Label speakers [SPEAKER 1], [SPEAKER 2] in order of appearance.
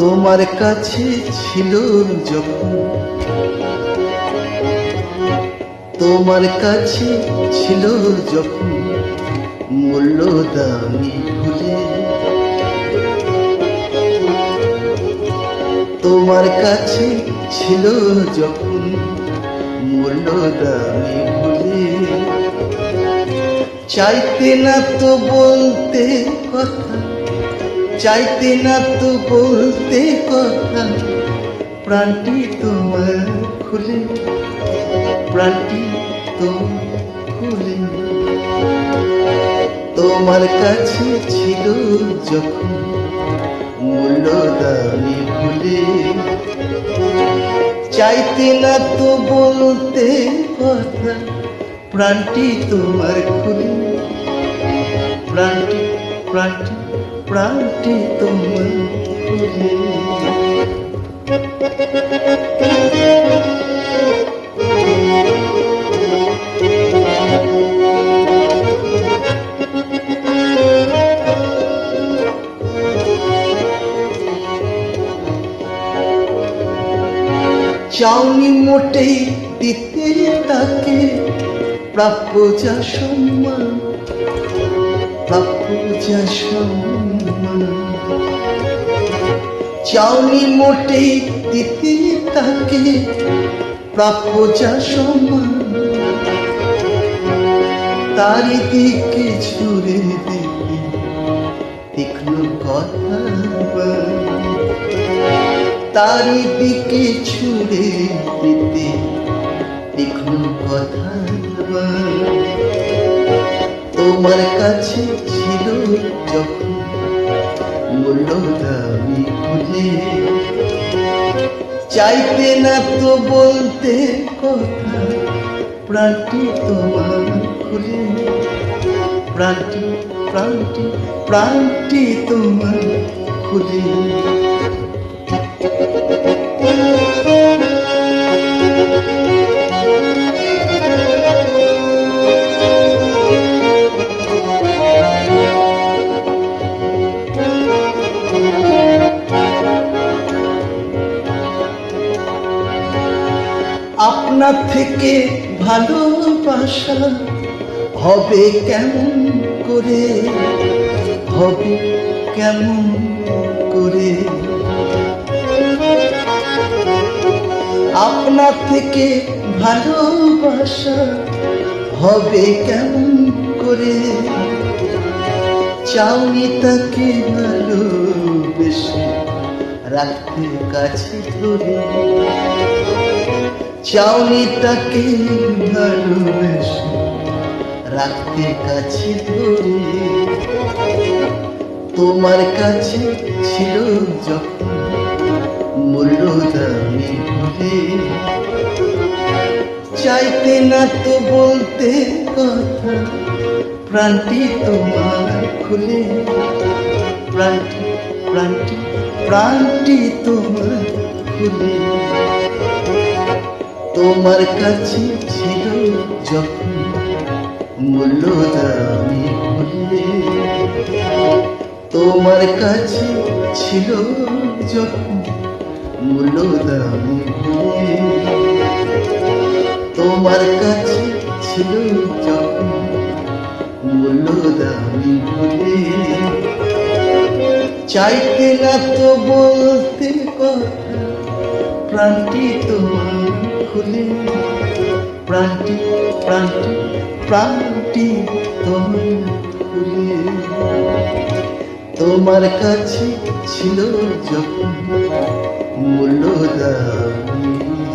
[SPEAKER 1] তোমার কাছে ছিল যখন তোমার কাছে ছিল যখন মূল্য দামি ভুলে তোমার কাছে ছিল যখন মূল্য দামি ভুলে চাইতে না তো বলতে কথা চাইতে না তো বলতে কথা। প্রাণটি তোমার খুলে, প্রাণটি তো খুলে। তোমার কাছে ছিল যখন মূল্য দামি ভুলে। চাইতে না তো বলতে কথা। প্রাণটি তোমার খুলে, প্রাণটি প্রাণটি প্রাণটি চাউনি মোটেই দিতে তাকে প্রাপ্য যা সম্মান। চাউনি মোটেই দিতে তাকে প্রাপ্য যা সম্মান তারি দিকে ছুড়ে দিতে তীক্ষ্ণ কথা। তারি দিকে ছুড়ে দিতে তীক্ষ্ণ কথা। তোমার কাছে ছিল যখন ভুলে চাইতে না তো বলতে কথা, প্রাণটি তোমার খুলে প্রাণটি প্রাণটি প্রাণটি তোমার খুলে আপনার থেকে ভালোবাসা হবে কেমন করে? হবে কেমন করে? আপনার থেকে ভালোবাসা হবে কেমন করে? চাউনি তাকে ভালোবেসে রাখতে কাছে ধরে। চাউনি তাকে ভালোবেসে রাখতে কাছে ধরে। তোমার কাছে ছিল যখন মূল্য দামি ভুলে। চাইতে না তো বলতে কথা, প্রাণটি তোমার খুলে। প্রাণটি প্রাণটি প্রাণটি তোমার খুলে। তোমার কাছে ছিল যখন মূল্য দামি তোমার কাছে ছিল যখন মূল্য দামি তোমার কাছে ছিল যখন মূল্য দামি চাইতে না তো বলতে কথা প্রাণটি তোমার খুলে। প্রাণটি প্রাণটি প্রাণটি তোমার খুলে। তোমার কাছে ছিল যখন মূল্য দামি